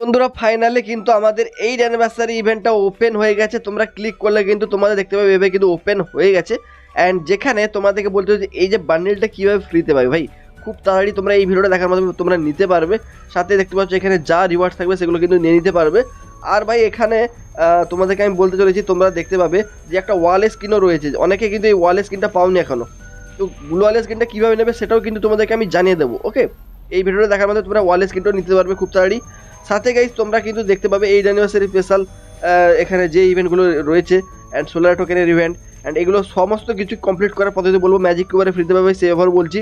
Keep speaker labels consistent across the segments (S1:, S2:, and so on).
S1: বন্ধুরা ফাইনালি কিন্তু আমাদের এই অ্যানিভার্সারি ইভেন্টটা ওপেন হয়ে গেছে। তোমরা ক্লিক করলে কিন্তু তোমাদের দেখতে পাবে এভাবে কিন্তু ওপেন হয়ে গেছে। অ্যান্ড যেখানে তোমাদেরকে বলতে যে, এই যে বান্ডেলটা কীভাবে ফ্রিতে পাবে ভাই, খুব তাড়াতাড়ি তোমরা এই ভিডিওটা দেখার মাধ্যমে তোমরা নিতে পারবে। সাথে দেখতে পাচ্ছ এখানে যা রিওয়ার্ড থাকবে সেগুলো কিন্তু নিয়ে নিতে পারবে। আর ভাই এখানে তোমাদেরকে আমি বলতে চলেছি, তোমরা দেখতে পাবে যে একটা ওয়াল স্ক্রিনও রয়েছে। অনেকে কিন্তু এই ওয়াল স্ক্রিনটা পাওনি এখনও তো ওয়াল স্ক্রিনটা কীভাবে নেবে সেটাও কিন্তু তোমাদেরকে আমি জানিয়ে দেবো ওকে এই ভিডিওটা দেখার মাধ্যমে তোমরা ওয়াল স্ক্রিনটাও নিতে পারবে খুব তাড়াতাড়ি। সাথে গাইজ তোমরা কিন্তু দেখতে পাবে এই অ্যানিভার্সারি স্পেশাল এখানে যে ইভেন্টগুলো রয়েছে অ্যান্ড সোলার টোকেনের ইভেন্ট অ্যান্ড এগুলো সমস্ত কিছু কমপ্লিট করার পদ্ধতি বলব ম্যাজিক কিউবারে ফ্রিতে পাবে সে এভার বলছি।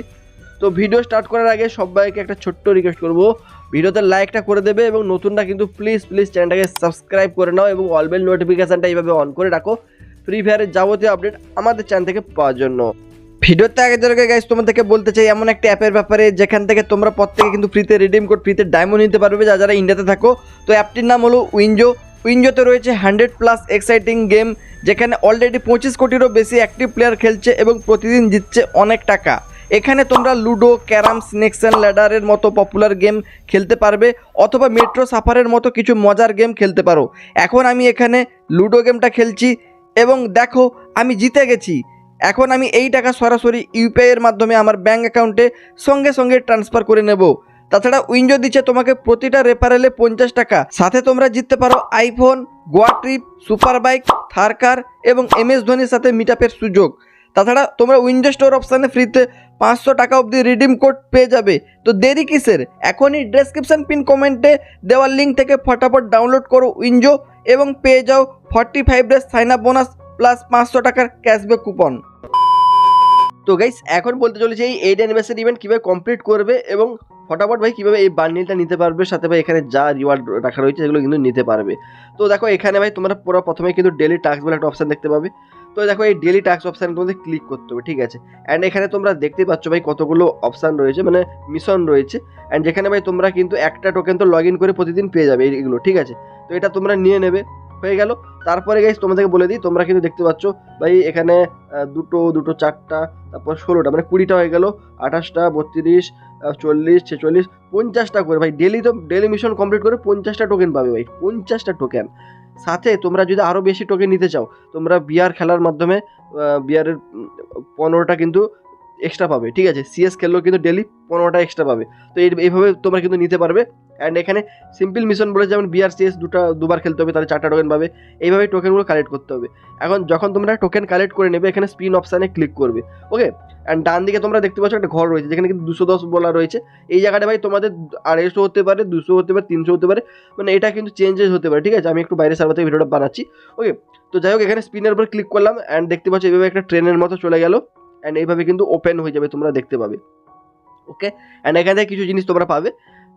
S1: তো ভিডিও স্টার্ট করার আগে সবাইকে একটা ছোট্ট রিকোয়েস্ট করব, ভিডিওতে লাইকটা করে দেবে এবং নতুনটা কিন্তু প্লিজ প্লিজ চ্যানেলটাকে সাবস্ক্রাইব করে নাও এবং অলবেল নোটিফিকেশানটা এইভাবে অন করে রাখো। ফ্রি ফায়ারের যাবতীয় আপডেট আমাদের চ্যানেল থেকে পাওয়ার জন্য। ভিডিওতে আগে যেরকম গাইজ তোমাদেরকে বলতে চাই, এমন একটা অ্যাপের ব্যাপারে যেখান থেকে তোমরা প্রত্যেকে কিন্তু ফ্রিতে রিডিম কোড ফ্রিতে ডায়মন্ড নিতে পারবে যা যারা ইন্ডিয়াতে থাকো। তো অ্যাপটির নাম হলো উইনজো উইনজোতে রয়েছে হান্ড্রেড প্লাস এক্সাইটিং গেম যেখানে অলরেডি পঁচিশ কোটিরও বেশি অ্যাক্টিভ প্লেয়ার খেলছে এবং প্রতিদিন জিতছে অনেক টাকা। এখানে তোমরা লুডো ক্যারাম স্নেক্স অ্যান্ড ল্যাডারের মতো পপুলার গেম খেলতে পারবে, অথবা মেট্রো সাফারের মতো কিছু মজার গেম খেলতে পারো। এখন আমি এখানে লুডো গেমটা খেলছি, এবং দেখো, আমি জিতে গেছি। এখন আমি এই টাকা সরাসরি ইউপিআই এর মাধ্যমে আমার ব্যাঙ্ক অ্যাকাউন্টে সঙ্গে সঙ্গে ট্রান্সফার করে নেব। তাছাড়া উইঞ্জো দিচ্ছে তোমাকে প্রতিটা রেফারেলে পঞ্চাশ টাকা। সাথে তোমরা জিততে পারো iPhone Goa trip super bike Thar car এবং এম এস ধোনির সাথে মিটআপের সুযোগ। তাছাড়া তোমরা উইন্ডো স্টোর অপশানে ফ্রিতে পাঁচশো টাকা অবধি রিডিম কোড পেয়ে যাবে। তো দেরি কিসের? এখনই ডেসক্রিপশন পিন কমেন্টে দেওয়ার লিঙ্ক থেকে ফটাফট ডাউনলোড করো উইঞ্জো এবং পেয়ে যাও forty five days sign up bonus plus পাঁচশো টাকার ক্যাশব্যাক কুপন তো গাইস এখন বলতে চলেছি এই এইট অ্যানিভার্সারি ইভেন্ট কীভাবে কমপ্লিট করবে এবং ফটাফট ভাই কীভাবে এই বান্ডিলটা নিতে পারবে, সাথে ভাই এখানে যা রিওয়ার্ড রাখা রয়েছে সেগুলো কিন্তু নিতে পারবে। তো দেখো, এখানে ভাই তোমরা পুরো প্রথমে কিন্তু ডেলি টাস্ক বলে একটা অপশান দেখতে পাবে। তো দেখো, এই ডেলি টাস্ক অপশানে তোমাদের ক্লিক করতে হবে, ঠিক আছে? অ্যান্ড এখানে তোমরা দেখতে পাচ্ছ ভাই কতগুলো অপশান রয়েছে মানে মিশন রয়েছে। অ্যান্ড যেখানে ভাই তোমরা কিন্তু একটা টোকেন তো লগ ইন করে প্রতিদিন পেয়ে যাবে এইগুলো ঠিক আছে? তো এটা তোমরা নিয়ে নেবে। হয়ে গেল। তারপরে গাইস তোমাদেরকে বলে দিই, তোমরা কিন্তু দেখতে পাচ্ছ ভাই এখানে দুটো দুটো চারটা, তারপর ষোলোটা মানে কুড়িটা হয়ে গেল, আঠাশটা, বত্রিশ চল্লিশ, ছেচল্লিশ, পঞ্চাশটা করে ভাই। ডেলি তো ডেলি মিশন কমপ্লিট করে পঞ্চাশটা টোকেন পাবে ভাই, পঞ্চাশটা টোকেন সাথে তোমরা যদি আরও বেশি টোকেন নিতে চাও, তোমরা বিয়ার খেলার মাধ্যমে বিয়ারের পনেরোটা কিন্তু এক্সট্রা পাবে। ঠিক আছে সিএস খেললেও কিন্তু ডেলি পনেরোটা এক্সট্রা পাবে। তো এই, এইভাবে তোমরা কিন্তু নিতে পারবে। অ্যান্ড এখানে সিম্পল মিশন বলে যেমন বিআর সিএস দুটো, দুবার খেলতে হবে, তাহলে চারটা টোকেন পাবে। এইভাবে টোকেনগুলো কালেক্ট করতে হবে। এখন যখন তোমরা টোকেন কালেক্ট করে নেবে, এখানে স্পিন অপশানে ক্লিক করবে। ওকে অ্যান্ড ডান দিকে তোমরা দেখতে পাচ্ছ একটা ঘর রয়েছে, যেখানে কিন্তু দুশো দশ বলা রয়েছে। এই জায়গাটা ভাই তোমাদের আড়াইশো হতে পারে, দুশো হতে পারে, তিনশো হতে পারে। মানে এটা কিন্তু চেঞ্জেস হতে পারে, ঠিক আছে? আমি একটু বাইরে সার্ভার থেকে ভিডিওটা বানাচ্ছি। ওকে তো যাই হোক, এখানে স্পিনের উপর ক্লিক করলাম অ্যান্ড দেখতে পাচ্ছ এইভাবে একটা ট্রেনের মতো চলে গেল। অ্যান্ড এইভাবে কিন্তু ওপেন হয়ে যাবে তোমরা দেখতে পাবে। ওকে অ্যান্ড এখানে থেকে কিছু জিনিস তোমরা পাবে,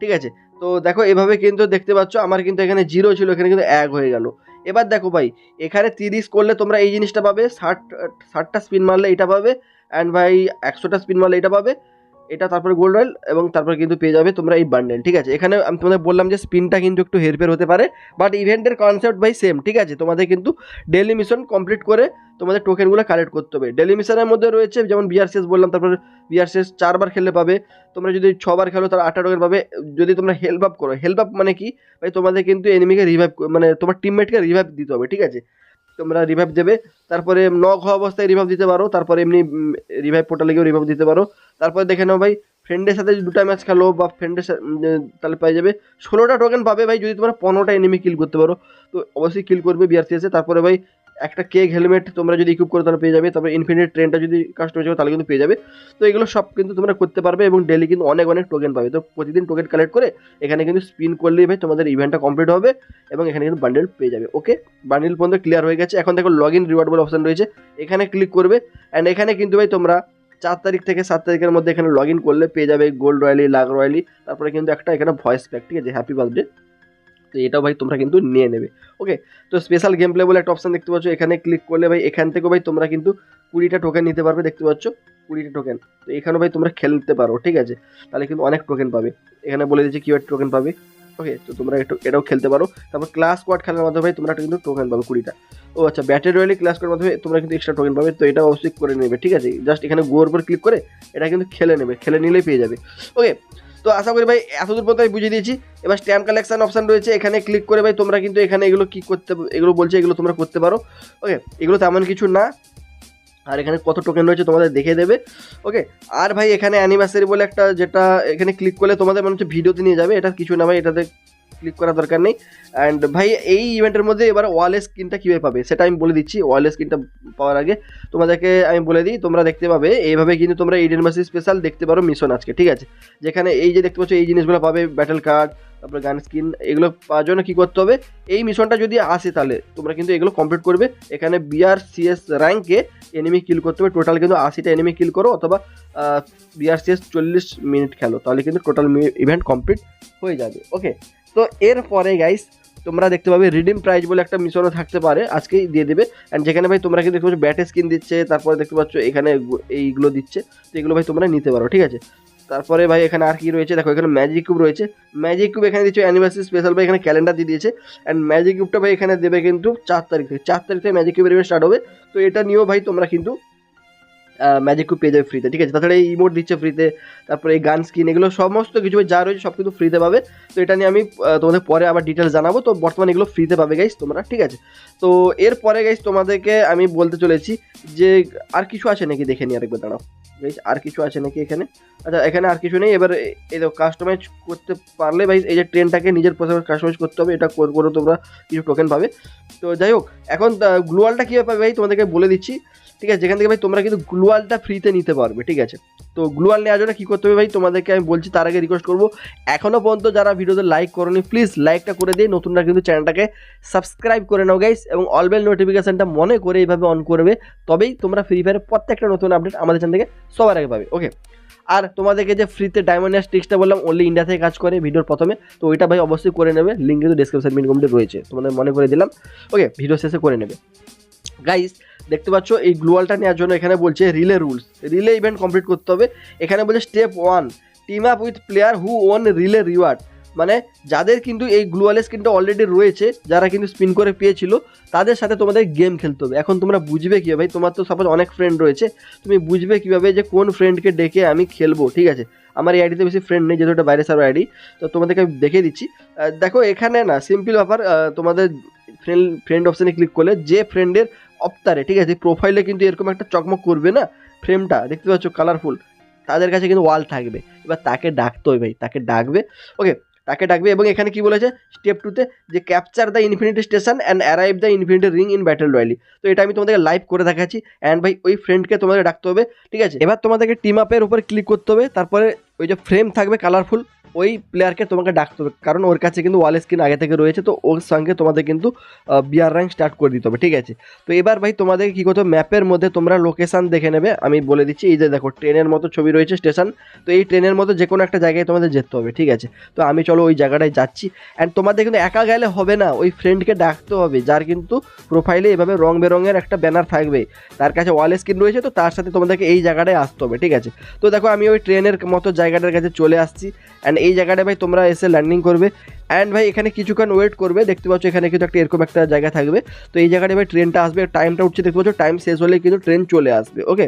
S1: ঠিক আছে? তো দেখো, এভাবে কিন্তু দেখতে পাচ্ছ, আমার কিন্তু এখানে জিরো ছিল, এখানে কিন্তু এক হয়ে গেল। এবার দেখো ভাই, এখানে তিরিশ করলে তোমরা এই জিনিসটা পাবে, ষাট, ষাটটা স্পিন মারলে এটা পাবে অ্যান্ড ভাই, একশোটা স্পিন মারলে এটা পাবে। এটা তারপরে গোল্ড রয়েল এবং তারপর কিন্তু পেয়ে যাবে তোমরা এই বান্ডেল ঠিক আছে? এখানে আমি তোমাদের বললাম যে স্পিনটা কিন্তু একটু হেরফের হতে পারে বাট ইভেন্টের কনসেপ্ট ভাই সেম ঠিক আছে? তোমাদের কিন্তু ডেলি মিশন কমপ্লিট করে তোমাদের টোকেনগুলো কালেক্ট করতে হবে। ডেলি মিশনের মধ্যে রয়েছে, যেমন বিআরসিএস বললাম, তারপর বিআরসিএস চারবার খেললে পাবে, তোমরা যদি ছবার খেলো তাহলে আটটা টোকেন পাবে, যদি তোমরা হেল্প আপ করো হেল্প আপ মানে কি? ভাই, তোমাদের কিন্তু এনিমিকে রিভাইভ মানে তোমার টিমমেটকে রিভাইভ দিতে হবে, ঠিক আছে? তোমরা রিভাইভ দেবে। তারপরে নক হওয়া অবস্থায় রিভাইভ দিতে পারো। তারপরে এমনি রিভাইভ পোর্টালে গিয়েও রিভাইভ দিতে পারো। তারপরে দেখে নাও ভাই ফ্রেন্ডের সাথে যদি দুটা ম্যাচ খেলো বা ফ্রেন্ডের সাথে তাহলে পাই যাবে। ষোলোটা টোকেন পাবে ভাই, যদি তোমরা পনেরোটা এনিমি কিল করতে পারো। তো অবশ্যই কিল করবে বিআরসিএসে তারপরে ভাই একটা কেক হেলমেট তোমরা যদি ইকুইপ করো, তাহলে পেয়ে যাবে। তারপরে ইনফিনিট ট্রেনটা যদি কাস্টমাইজ করো তাহলে কিন্তু পেয়ে যাবে। তো এগুলো সব কিন্তু তোমরা করতে পারবে এবং ডেলি কিন্তু অনেক অনেক টোকেন পাবে। তো প্রতিদিন টোকেন কালেক্ট করে এখানে কিন্তু স্পিন করলেই ভাই, তোমাদের ইভেন্টটা কমপ্লিট হবে এবং এখানে কিন্তু বান্ডেল পেয়ে যাবে। ওকে বান্ডেল পর্যন্ত ক্লিয়ার হয়ে গেছে। এখন দেখো লগ ইন রিওয়ার্ড বলে অপশন রয়েছে। এখানে ক্লিক করবে অ্যান্ড এখানে কিন্তু ভাই তোমরা চার তারিখ থেকে সাত তারিখের মধ্যে এখানে লগ ইন করলে পেয়ে যাবে গোল্ড রয়্যালি লাগ রয়্যালি তারপরে কিন্তু একটা এখানে ভয়েস প্যাক ঠিক আছে? হ্যাপি বার্থডে তো এটাও ভাই তোমরা কিন্তু নিয়ে নেবে। ওকে তো স্পেশাল গেম প্লে বলে একটা অপশন দেখতে পাচ্ছ, এখানে ক্লিক করলে ভাই এখান থেকেও ভাই তোমরা কিন্তু কুড়িটা টোকেন নিতে পারবে, দেখতে পাচ্ছ? কুড়িটা টোকেন তো এখানেও ভাই তোমরা খেলতে পারো, ঠিক আছে? তাহলে কিন্তু অনেক টোকেন পাবে। এখানে বলে দিচ্ছে কিউআর টোকেন পাবে। ওকে তো তোমরা একটু এটাও খেলতে পারো। তারপর ক্লাস স্কোয়াড খেলার মাধ্যমে ভাই তোমরা কিন্তু টোকেন পাবে কুড়িটা। ও আচ্ছা ব্যাটারি রয়েলি ক্লাস স্কোয়াড মাধ্যমে তোমরা কিন্তু এক্সট্রা টোকেন পাবে। তো এটা অবশ্যই করে নেবে, ঠিক আছে? জাস্ট এখানে গোর উপর ক্লিক করে এটা কিন্তু খেলে নেবে, খেলে নিলেই পেয়ে যাবে। ওকে তো আশা করি ভাই, এতদূর পর্যন্ত আমি বুঝিয়ে দিয়েছি। এবার স্ট্যাম্প কালেকশন অপশান রয়েছে, এখানে ক্লিক করে ভাই, তোমরা কিন্তু এখানে এগুলো কী করতে, এগুলো বলছে, এগুলো তোমরা করতে পারো। ওকে এগুলো তেমন কিছু না। আর এখানে কত টোকেন রয়েছে তোমাদের দেখে দেবে। ওকে আর ভাই, এখানে অ্যানিভার্সারি বলে একটা যেটা, এখানে ক্লিক করলে তোমাদের মনে হচ্ছে ভিডিওতে নিয়ে যাবে, এটা কিছু না ভাই, এটাতে ক্লিক করার দরকার নেই। অ্যান্ড ভাই, এই ইভেন্টের মধ্যে এবার ওয়ালেস স্ক্রিনটা কীভাবে পাবে, সেটা আমি বলে দিচ্ছি। ওয়ালেস স্ক্রিনটা পাওয়ার আগে তোমাদেরকে আমি বলে দিই, তোমরা দেখতে পাবে। এইভাবে কিন্তু তোমরা ইডেন মাসি স্পেশাল দেখতে পারো মিশন আজকে, ঠিক আছে? যেখানে এই যে দেখতে পাচ্ছ, এই জিনিসগুলো পাবে ব্যাটেল কার্ড তারপরে গান স্কিন এগুলো পাওয়ার জন্য কী করতে হবে? এই মিশনটা যদি আসে তাহলে তোমরা কিন্তু এগুলো কমপ্লিট করবে। এখানে বিআর সিএস র্যাঙ্কে এনিমি কিল করতে হবে। টোটাল কিন্তু আশিটা এনিমি কিল করো, অথবা বিআর সিএস চল্লিশ মিনিট খেলো। তাহলে কিন্তু টোটাল ইভেন্ট কমপ্লিট হয়ে যাবে। ওকে তো এরপরে গাইস তোমরা দেখতে পাবে রিডিম প্রাইজ বলে একটা মিশনও থাকতে পারে, আজকেই দিয়ে দেবে। অ্যান্ড যেখানে ভাই তোমরা কিন্তু দেখতে পাচ্ছ ব্যাটে স্কিন দিচ্ছে, তারপরে দেখতে পাচ্ছ এখানে এইগুলো দিচ্ছে, তো এগুলো ভাই তোমরা নিতে পারো, ঠিক আছে? তারপরে ভাই এখানে আর কি রয়েছে, দেখো এখানে ম্যাজিক কিউব রয়েছে। ম্যাজিক কিউব এখানে দিচ্ছে অ্যানিভার্সারি স্পেশাল ভাই এখানে ক্যালেন্ডার দিয়ে দিয়েছে। অ্যান্ড ম্যাজিক কিউবটা ভাই এখানে দেবে কিন্তু চার তারিখ থেকে, চার তারিখ থেকে ম্যাজিক কিউবের ইভেন্ট স্টার্ট হবে। তো এটা নিয়েও ভাই তোমরা কিন্তু ম্যাজিক পেয়ে যাবে ফ্রিতে ঠিক আছে? তাছাড়া এই ইমোট দিচ্ছে ফ্রিতে তারপরে এই গান স্কিন এগুলো, সমস্ত কিছু যা রয়েছে সব কিন্তু ফ্রিতে পাবে। তো এটা নিয়ে আমি তোমাদের পরে আবার ডিটেলস জানাব। তো বর্তমানে এগুলো ফ্রিতে পাবে গাইস তোমরা, ঠিক আছে? তো এরপরে গাইস তোমাদেরকে আমি বলতে চলেছি যে আর কিছু আছে নাকি দেখে নিই আরেকবার দাঁড়াও। গাইস আর কিছু আছে নাকি এখানে? আচ্ছা এখানে আর কিছু নেই। এবার এই দেখো কাস্টমাইজ করতে পারলে ভাই এই যে ট্রেনটাকে নিজের পছন্দ কাস্টমাইজ করতে হবে, এটা করে তোমরা কিছু টোকেন পাবে। তো যাই হোক, এখন গ্লোয়ালটা কীভাবে পাবে ভাই তোমাদেরকে বলে দিচ্ছি। ঠিক আছে, যেখান থেকে ভাই তোমরা কিন্তু গ্লোয়ালটা ফ্রিতে নিতে পারবে, ঠিক আছে? তো গ্লোয়াল নেওয়ার জন্য কী করতে হবে ভাই? তোমাদেরকে আমি বলছি, তার আগে রিকোয়েস্ট করব এখনও পর্যন্ত যারা ভিডিওতে লাইক করনি প্লিজ লাইকটা করে দিয়ে নতুনরা কিন্তু চ্যানেলটাকে সাবস্ক্রাইব করে নাও গাইস এবং অলবেল নোটিফিকেশানটা মনে করে এইভাবে অন করবে, তবেই তোমরা ফ্রি ফায়ারের প্রত্যেকটা নতুন আপডেট আমাদের চ্যানেল থেকে সবার আগে পাবে ওকে আর তোমাদেরকে যে ফ্রিতে ডায়মন্ড স্টিক্সটা বললাম অনলি ইন্ডিয়া থেকে কাজ করে ভিডিওর প্রথমে, তো ওইটা ভাই অবশ্যই করে নেবে লিঙ্ক কিন্তু ডিসক্রিপশন মিন রয়েছে, তোমাদের মনে করে দিলাম ওকে ভিডিও শেষে করে নেবে। গাইস দেখতে পাচ্ছ, এই গ্লোয়ালটা নেওয়ার জন্য এখানে বলছে relay rules. Relay event complete করতে হবে। এখানে বলছে step one team up with player who won relay reward মানে যাদের কিন্তু এই গ্লোয়ালের স্কিনটা অলরেডি রয়েছে, যারা কিন্তু স্পিন করে পেয়েছিল, তাদের সাথে তোমাদের গেম খেলতে হবে। এখন তোমরা বুঝবে কীভাবে তোমার তো সাপোজ অনেক ফ্রেন্ড রয়েছে। তুমি বুঝবে কীভাবে যে কোন ফ্রেন্ডকে ডেকে আমি খেলব, ঠিক আছে? আমার এই আইডিতে বেশি ফ্রেন্ড নেই, যেহেতু এটা বাইরে সার্ভার আইডি তো তোমাদেরকে আমি দেখিয়ে দিচ্ছি। দেখো, এখানে না সিম্পল ব্যাপার তোমাদের ফ্রেন্ড ফ্রেন্ড অপশানে ক্লিক করলে যে ফ্রেন্ডের অপ্তারে ঠিক আছে? প্রোফাইলে কিন্তু এরকম একটা চকমক করবে না? ফ্রেমটা দেখতে পাচ্ছ কালারফুল তাদের কাছে কিন্তু ওয়াল থাকবে। এবার তাকে ডাকতে হবে ভাই, তাকে ডাকবে। ওকে তাকে ডাকবে এবং এখানে কি বলেছে? স্টেপ টুতে যে capture the infinity station and arrive the infinity ring in battle royale তো এটা আমি তোমাদেরকে লাইভ করে দেখাচ্ছি অ্যান্ড ভাই ওই ফ্রেন্ডকে তোমাদের ডাকতে হবে, ঠিক আছে? এবার তোমাদেরকে টিম আপের উপর ক্লিক করতে হবে, তারপরে ওই যে ফ্রেম থাকবে কালারফুল ওই প্লেয়ারকে তোমাকে ডাকতে হবে। কারণ ওর কাছে কিন্তু ওয়াল স্ক্রিন আগে থেকে রয়েছে, তো ওর সঙ্গে তোমাদের কিন্তু বিয়ার র্যাঙ্ক স্টার্ট করে দিতে হবে, ঠিক আছে? তো এবার ভাই তোমাদের কী করতে ম্যাপের মধ্যে তোমরা লোকেশান দেখে নেবে। আমি বলে দিচ্ছি, এই যে দেখো ট্রেনের মতো ছবি রয়েছে স্টেশন তো এই ট্রেনের মতো যে কোনো একটা জায়গায় তোমাদের যেতে হবে, ঠিক আছে? তো আমি চলো ওই জায়গাটায় যাচ্ছি। অ্যান্ড তোমাদের কিন্তু একা গেলে হবে না, ওই ফ্রেন্ডকে ডাকতে হবে, যার কিন্তু প্রোফাইলে এভাবে রং বেরঙের একটা ব্যানার থাকবে। তার কাছে ওয়াল স্ক্রিন রয়েছে, তো তার সাথে তোমাদেরকে এই জায়গাটায় আসতে হবে, ঠিক আছে? তো দেখো, আমি ওই ট্রেনের মতো জায়গাটার কাছে চলে আসছি। অ্যান্ড এই জায়গাটা ভাই তোমরা এসে ল্যান্ডিং করবে। অ্যান্ড ভাই এখানে কিছুক্ষণ ওয়েট করবে, দেখতে পাচ্ছ এখানে কিন্তু একটা এরকম একটা জায়গা থাকবে। তো এই জায়গাটায় ভাই ট্রেনটা আসবে টাইমটা উঠছে, দেখতে পাচ্ছ টাইম শেষ হলে কিন্তু ট্রেন চলে আসবে ওকে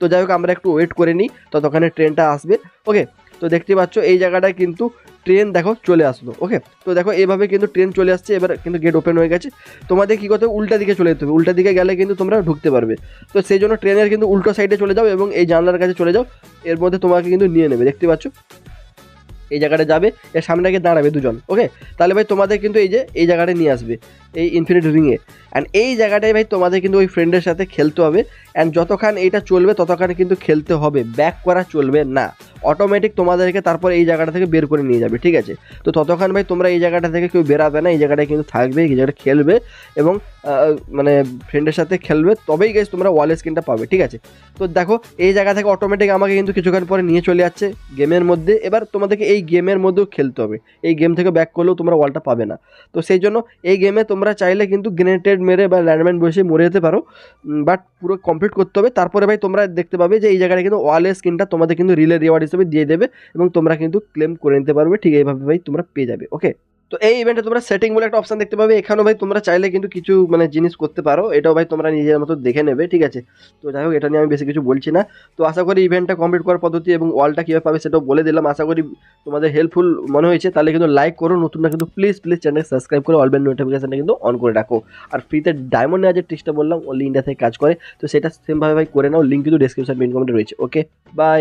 S1: তো যাই হোক, আমরা একটু ওয়েট করে নিই, ততক্ষণে ট্রেনটা আসবে ওকে তো দেখতে পাচ্ছ এই জায়গাটায় কিন্তু ট্রেন দেখো চলে আসলো ওকে তো দেখো এভাবে কিন্তু ট্রেন চলে আসছে, এবার কিন্তু গেট ওপেন হয়ে গেছে। তোমাদের কী করতে উল্টা দিকে চলে যেতে হবে। উল্টা দিকে গেলে কিন্তু তোমরা ঢুকতে পারবে। তো সেই জন্য ট্রেনের কিন্তু উল্টো সাইডে চলে যাও এবং এই জানলার কাছে চলে যাও। এর মধ্যে তোমাকে কিন্তু নিয়ে নেবে, দেখতে পাচ্ছ? এই জায়গাটা যাবে, এর সামনে গিয়ে দাঁড়াবে দুজন ওকে তাহলে ভাই তোমাদের কিন্তু এই যে, এই জায়গাটা নিয়ে আসবে। এই ইনফিনিট রিংয়ে অ্যান্ড এই জায়গাটায় ভাই তোমাদের কিন্তু ওই ফ্রেন্ডের সাথে খেলতে হবে। অ্যান্ড যতক্ষণ এইটা চলবে, ততক্ষণ কিন্তু খেলতে হবে। ব্যাক করা চলবে না। অটোমেটিক তোমাদেরকে তারপর এই জায়গাটা থেকে বের করে নিয়ে যাবে, ঠিক আছে? তো ততক্ষণ ভাই তোমরা এই জায়গাটা থেকে কেউ বেরাবে না, এই জায়গাটায় কিন্তু থাকবে, এই জায়গাটা খেলবে এবং মানে ফ্রেন্ডের সাথে খেলবে। তবেই গেছ তোমরা ওয়াল স্ক্রিনটা পাবে, ঠিক আছে? তো দেখো, এই জায়গা থেকে অটোমেটিক আমাকে কিন্তু কিছুক্ষণ পরে নিয়ে চলে যাচ্ছে গেমের মধ্যে। এবার তোমাদেরকে এই গেমের মধ্যেও খেলতে হবে। এই গেম থেকে ব্যাক করলেও তোমরা ওয়ালটা পাবে না। তো সেই জন্য এই গেমে তোমরা চাইলে কিন্তু গ্রেনেটেড মেরে বা ল্যান্ডম্যান বসে মরে যেতে পারো। বাট পুরো কমপ্লিট করতে হবে। তারপরে ভাই তোমরা দেখতে পাবে যে এই জায়গাটা কিন্তু ওয়ালের স্ক্রিনটা তোমাদের কিন্তু রিলে রিওয়ার্ড হিসেবে দিয়ে দেবে এবং তোমরা কিন্তু ক্লেম করে নিতে পারবে। ঠিক এইভাবে ভাই তোমরা পেয়ে যাবে। ওকে তো এই ইভেন্টে তোমরা সেটিং বলে একটা অপশান দেখতে পাবে। এখানেও ভাই তোমরা চাইলে কিন্তু কিছু মানে জিনিস করতে পারো। এটাও ভাই তোমরা নিজের মতো দেখে নেবে, ঠিক আছে? তো যাই হোক, এটা নিয়ে আমি বেশি কিছু বলছি না। তো আশা করি ইভেন্টটা কমপ্লিট করার পদ্ধতি এবং ওয়ালটা কীভাবে পাবে সেটাও বলে দিলাম। আশা করি তোমাদের হেল্পফুল মনে হয়েছে। তাহলে কিন্তু লাইক করো, নতুন না কিন্তু প্লিজ প্লিজ চ্যানেল সাবস্ক্রাইব করে অলবেন নোটিফিকেশনটা কিন্তু অন করে রাখো। আর ফ্রিতে ডায়মন্ড নেওয়া যে টিক্সটা বললাম অনলি ইন্ডিয়া থেকে কাজ করে। তো সেটা সেমভাবে ভাই করে নাও। লিঙ্ক কিন্তু ডিসক্রিপশন মেন কমেন্টে রয়েছে। Okay bye